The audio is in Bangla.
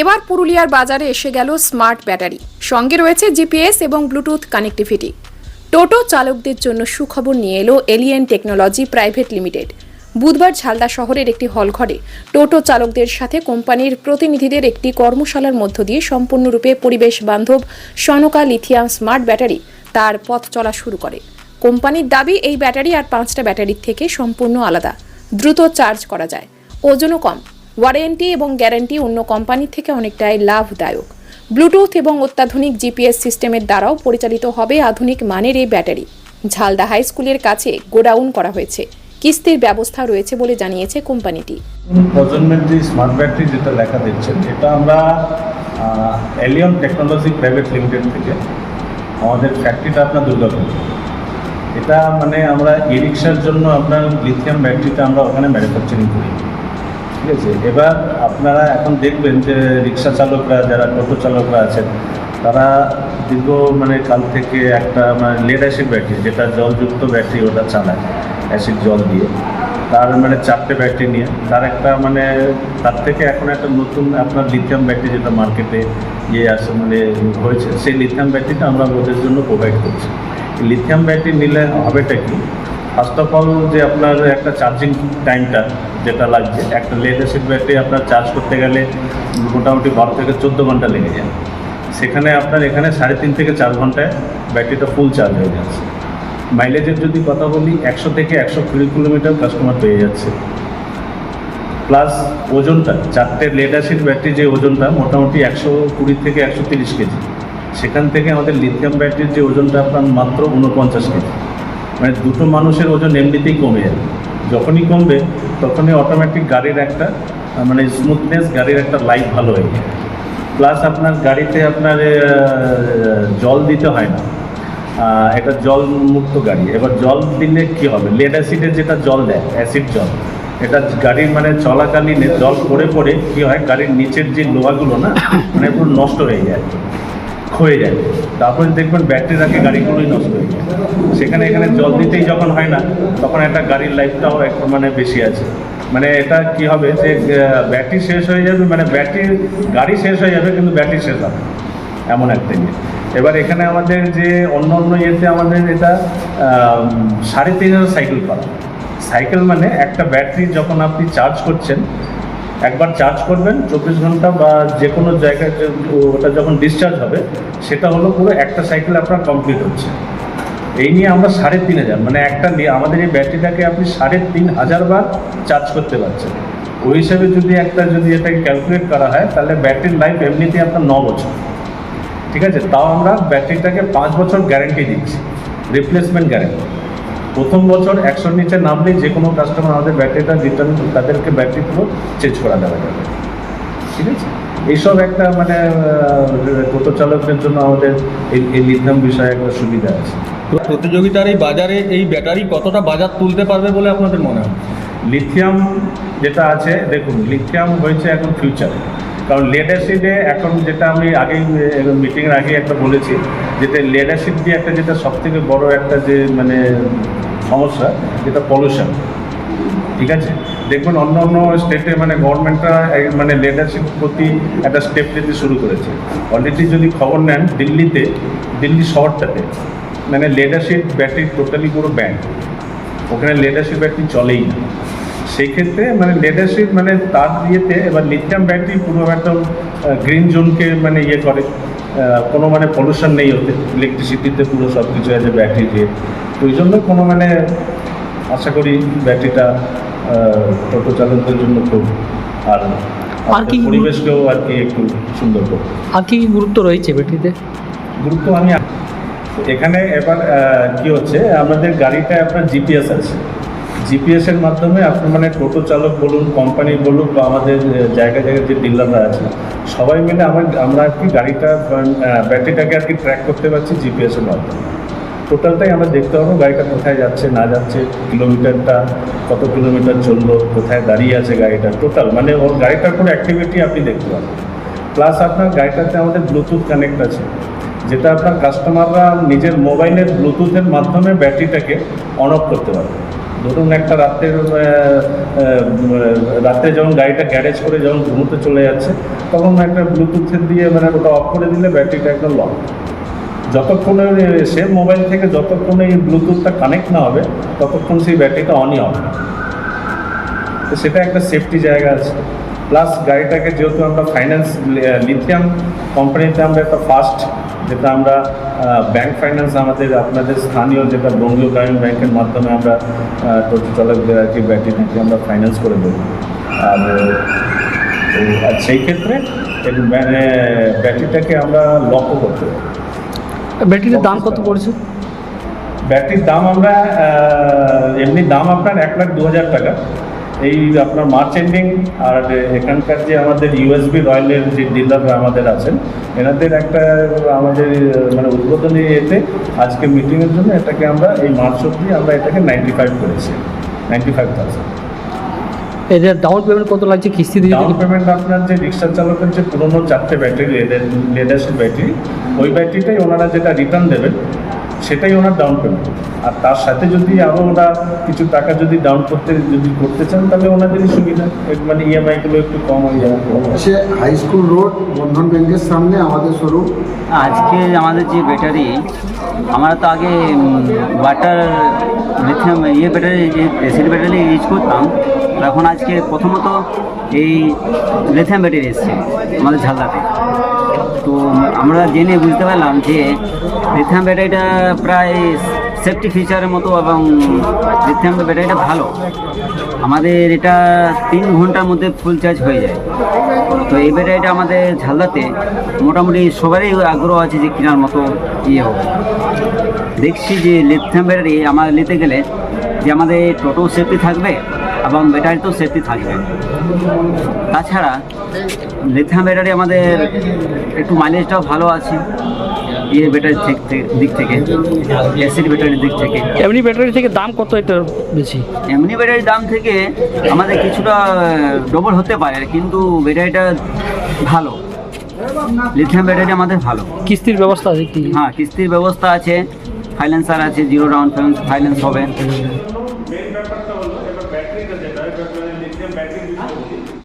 এবার পুরুলিয়ার বাজারে এসে গেল স্মার্ট ব্যাটারি। সঙ্গে রয়েছে জিপিএস এবং ব্লুটুথ কানেক্টিভিটি। টোটো চালকদের জন্য সুখবর নিয়ে এলো এলিয়েন টেকনোলজি প্রাইভেট লিমিটেড। বুধবার ঝালদা শহরের একটি হলঘরে টোটো চালকদের সাথে কোম্পানির প্রতিনিধিদের একটি কর্মশালার মধ্য দিয়ে সম্পূর্ণরূপে পরিবেশ বান্ধব সনকা লিথিয়াম স্মার্ট ব্যাটারি তার পথ চলা শুরু করে। কোম্পানির দাবি, এই ব্যাটারি আর পাঁচটা ব্যাটারির থেকে সম্পূর্ণ আলাদা। দ্রুত চার্জ করা যায়। ওজনও কম। ওয়ারেন্টি এবং গ্যারান্টি অন্য কোম্পানির থেকে অনেকটাই লাভদায়ক। ব্লুটুথ এবং অত্যাধুনিক জিপিএস সিস্টেমের দ্বারাও পরিচালিত হবে আধুনিক মানের এই ব্যাটারি। ঝালদা হাই স্কুলের কাছে গোডাউন করা হয়েছে। কিস্তির ব্যবস্থা রয়েছে বলে জানিয়েছে কোম্পানিটি। প্রজন্মের যে স্মার্ট ব্যাটারি যেটা লেখা দিচ্ছেন এটা আমরা এলিয়ন টেকনোলজি প্রাইভেট লিমিটেড থেকে আমাদের ফ্যাক্টরিটা আপনার দুর্গাপুর এটা মানে আমরা ই রিক্সার জন্য আপনার লিথিয়াম ব্যাটারিটা আমরা ওখানে ম্যানুফ্যাকচারিং করি। ঠিক আছে? এবার আপনারা এখন দেখবেন যে রিক্সা চালকরা, যারা টোটো চালকরা আছেন, তারা দীর্ঘ মানে কাল থেকে একটা মানে লেড অ্যাসিড ব্যাটারি, যেটা জলযুক্ত ব্যাটারি ওটা চালায়, অ্যাসিড জল দিয়ে। তার মানে চারটে ব্যাটারি নিয়ে। তার একটা মানে তার থেকে এখন একটা নতুন আপনার লিথিয়াম ব্যাটারি যেটা মার্কেটে ইয়ে আসে মানে হয়েছে, সেই লিথিয়াম ব্যাটারিটা আমরা ওদের জন্য প্রোভাইড করছি। লিথিয়াম ব্যাটারি নিলে হবেটা কি? ফার্স্ট অফ অল যে আপনার একটা চার্জিং টাইমটা যেটা লাগছে একটা লেড অ্যাসিড ব্যাটারি আপনার চার্জ করতে গেলে মোটামুটি বারো থেকে চোদ্দ ঘণ্টা লেগে যায়। সেখানে আপনার এখানে সাড়ে তিন থেকে চার ঘন্টায় ব্যাটারিটা ফুল চার্জ হয়ে যাচ্ছে। মাইলেজের যদি কথা বলি, একশো থেকে একশো কুড়ি কিলোমিটার কাস্টমার পেয়ে যাচ্ছে। প্লাস ওজনটা, চারটে লেড অ্যাসিড ব্যাটারি যে ওজনটা, মোটামুটি একশো কুড়ি থেকে একশো তিরিশ কেজি। সেখান থেকে আমাদের লিথিয়াম ব্যাটারির যে ওজনটা আপনার মাত্র উনপঞ্চাশ কেজি। মানে দুটো মানুষের ওজন এমনিতেই কমে যাবে যখনই কমবে, তখনই অটোমেটিক গাড়ির একটা মানে স্মুথনেস গাড়ির একটা লাইফ ভালো হয়ে যায়। প্লাস আপনার গাড়িতে আপনার জল দিতে হয় না। এটা জল মুক্ত গাড়ি। এবার জল দিলে কি হবে? লেড অ্যাসিডের যেটা জল দেয় অ্যাসিড জল, এটা গাড়ির মানে চলাকালীন জল পড়ে পড়ে কি হয়? গাড়ির নিচের যে লোহাগুলো না মানে পুরো নষ্ট হয়ে যায়। ক্ষয়ে যায়। তারপরে দেখবেন ব্যাটারি রাখে, গাড়িগুলোই নষ্ট হয়ে যায়। সেখানে এখানে জল দিতেই যখন হয় না, তখন একটা গাড়ির লাইফটাও একটু মানে বেশি আছে। মানে এটা কি হবে যে ব্যাটারি শেষ হয়ে যাবে মানে ব্যাটারি, গাড়ি শেষ হয়ে যাবে, কিন্তু ব্যাটারি শেষ হবে। এমন একটা ইয়ে। এবার এখানে আমাদের যে, অন্য অন্য ইয়েতে আমাদের এটা সাড়ে তিন হাজার সাইকেল করা। সাইকেল মানে একটা ব্যাটারি যখন আপনি চার্জ করছেন একবার চার্জ করবেন চব্বিশ ঘণ্টা বা যে কোনো জায়গায় ওটা যখন ডিসচার্জ হবে, সেটা হলো পুরো একটা সাইকেল আপনার কমপ্লিট হচ্ছে। এই নিয়ে আমরা সাড়ে তিন হাজার মানে একটা আমাদের এই ব্যাটারিটাকে আপনি সাড়ে তিন হাজার বার চার্জ করতে পারছেন। ওই হিসাবে যদি একটা, যদি এটাকে ক্যালকুলেট করা হয়, তাহলে ব্যাটারির লাইফ এমনিতেই আপনার ন বছর। ঠিক আছে? তাও আমরা ব্যাটারিটাকে পাঁচ বছর গ্যারেন্টি দিচ্ছি। রিপ্লেসমেন্ট গ্যারেন্টি প্রথম বছর একশোর নিচে নামলেই যে কোনো কাস্টমার আমাদের ব্যাটারিটা রিটার্ন তাদেরকে ব্যাটারিগুলো চেঞ্জ করা দেওয়া যাবে। ঠিক আছে? এইসব একটা মানে টোটো চালকদের জন্য আমাদের এই এই লিথিয়াম বিষয়ে একটা সুবিধা আছে। তো প্রতিযোগিতার এই বাজারে এই ব্যাটারি কতটা বাজার তুলতে পারবে বলে আপনাদের মনে হয়? লিথিয়াম যেটা আছে দেখুন লিথিয়াম হয়েছে এখন ফিউচার কারণ লেড অ্যাসিডে এখন যেটা আমি আগেই মিটিংয়ের আগে একটা বলেছি যেটা লেড অ্যাসিড দিয়ে একটা যেটা সবথেকে বড় একটা যে মানে সমস্যা, যেটা পলিউশন ঠিক আছে? দেখবেন অন্য অন্য স্টেটে মানে গভর্নমেন্টরা মানে লেড অ্যাসিড প্রতি একটা স্টেপ নিতে শুরু করেছে। অলরেডি যদি খবর নেন, দিল্লিতে, দিল্লি শহরটাতে মানে লেড অ্যাসিড ব্যাটারি টোটালি পুরো ব্যান্ড ওখানে লেড অ্যাসিড ব্যাটারি চলেই না। সেই ক্ষেত্রে মানে লেড অ্যাসিড মানে তার ইয়েতে এবার লিথিয়াম ব্যাটারি পুরো একদম গ্রিন জোনকে মানে ইয়ে করে। কোনো মানে পলিউশন নেই ওতে ইলেকট্রিসিটিতে পুরো সব কিছু আছে ব্যাটারি দিয়ে। তো ওই জন্য কোনো মানে আশা করি ব্যাটারিটা টোটো চালকদের জন্য খুব আর আর কি- পরিবেশকেও আর কি একটু সুন্দর করবে। আর কি গুরুত্ব রয়েছে ব্যাটারিতে গুরুত্ব আমি এখানে এবার কি হচ্ছে আমাদের গাড়িটা আপনার জিপিএস আছে। জিপিএস এর মাধ্যমে আপনি মানে টোটো চালক বলুন কোম্পানি বলুন বা আমাদের আহ, জায়গায় যে ডিলাররা আছে সবাই মিলে আমার আমরা আর কি গাড়িটা ব্যাটারিটাকে আর কি ট্র্যাক করতে পারছি জিপিএস এর মাধ্যমে। টোটালটাই আমরা দেখতে পাবো গাড়িটা কোথায় যাচ্ছে না যাচ্ছে কিলোমিটারটা কত কিলোমিটার চলল কোথায় দাঁড়িয়ে আছে গাড়িটা টোটাল মানে ওর গাড়িটার কোনো অ্যাক্টিভিটি আপনি দেখতে পাবেন। প্লাস আপনার গাড়িটাতে আমাদের ব্লুটুথ কানেক্ট আছে যেটা আপনার কাস্টমাররা নিজের মোবাইলের ব্লুটুথের মাধ্যমে ব্যাটারিটাকে অন অফ করতে পারবে। ধরুন একটা রাত্রের রাত্রে যখন গাড়িটা গ্যারেজ করে যখন ঘুমোতে চলে যাচ্ছে, তখন একটা ব্লুটুথের দিয়ে মানে ওটা অফ করে দিলে ব্যাটারিটা একদম লক যতক্ষণে সেম মোবাইল থেকে যতক্ষণে এই ব্লুটুথটা কানেক্ট না হবে, ততক্ষণ সেই ব্যাটারিটা অনই হবে তো সেটা একটা সেফটি জায়গা আছে। প্লাস গাড়িটাকে যেহেতু আমরা ফাইন্যান্স লিথিয়াম কোম্পানিতে আমরা একটা ফার্স্ট যেটা আমরা ব্যাংক ফাইন্যান্স আমাদের আপনাদের স্থানীয় যেটা বঙ্গীয় গ্রামীণ ব্যাংকের মাধ্যমে আমরা টোটো চালকদের আর কি ব্যাটারিটাকে আমরা ফাইন্যান্স করে দেবো। আর আর সেই ক্ষেত্রে ব্যাটারিটাকে আমরা লক্ষ্য করতে ব্যাটারির দাম কত পড়েছে? ব্যাটারির দাম আমরা এমনি দাম আপনার এক লাখ দু হাজার টাকা। এই আপনার মার্চ এন্ডিং আর এখানকার যে আমাদের ইউএসবি রয়্যালের যে ডিলাররা আমাদের আছেন এনাদের একটা আমাদের মানে উদ্বোধনী এতে আজকে মিটিংয়ের জন্য এটাকে আমরা এই মার্চ অব্দি আমরা এটাকে নাইনটি ফাইভ করেছি নাইনটি ফাইভ থাউজেন্ড এদের ডাউন পেমেন্ট কত লাগছে কিস্তি দিয়ে ডাউন পেমেন্ট আপনার যে রিক্সা চালকের যে পুরোনো চারটে ব্যাটারি লেদাসের ব্যাটারি ওই ব্যাটারিটাই ওনারা যেটা রিটার্ন দেবেন সেটাই ওনার ডাউন পেমেন্ট আর তার সাথে যদি আরও ওরা কিছু টাকা যদি ডাউন করতে যদি করতে চান তাহলে ওনাদেরই সুবিধা। মানে ইএমআইগুলো একটু কম হয়ে যাবে। সে হাই স্কুল রোড বন্ধন ব্যাংকের সামনে আমাদের শোরুম আজকে আমাদের যে ব্যাটারি আমরা তো আগে ওয়াটার লিথিয়াম ইয়ে ব্যাটারি যে অ্যাসিড ব্যাটারি ইউজ করতাম এখন আজকে প্রথমত এই লিথিয়াম ব্যাটারি এসছে আমাদের ঝালদাতে। আমরা জেনে বুঝতে পারলাম যে লিথিয়াম ব্যাটারিটা প্রায় সেফটি ফিচারের মতো এবং লিথিয়াম ব্যাটারিটা ভালো। আমাদের এটা তিন ঘণ্টার মধ্যে ফুল চার্জ হয়ে যায়। তো এই ব্যাটারিটা আমাদের ঝালদাতে মোটামুটি সবারই আগ্রহ আছে যে কেনার মতো ইয়ে হবে দেখছি যে লিথিয়াম ব্যাটারি আমার নিতে গেলে যে আমাদের টোটো সেফটি থাকবে এবং ব্যাটারি তো সেফটি থাকবে। তাছাড়া লিথিয়াম ব্যাটারি আমাদের একটু মাইলেজটাও ভালো আছে ইয়ে ব্যাটারির দিক থেকে অ্যাসিড ব্যাটারির দিক থেকে। এমনি ব্যাটারি থেকে দাম কত এটা বেশি? এমনি ব্যাটারির দাম থেকে আমাদের কিছুটা ডবল হতে পারে কিন্তু ব্যাটারিটা ভালো। লিথিয়াম ব্যাটারি আমাদের ভালো। কিস্তির ব্যবস্থা আছে কি? হ্যাঁ কিস্তির ব্যবস্থা আছে ফাইন্যান্সার আছে জিরো ডাউন ফাইন্যান্স হবে।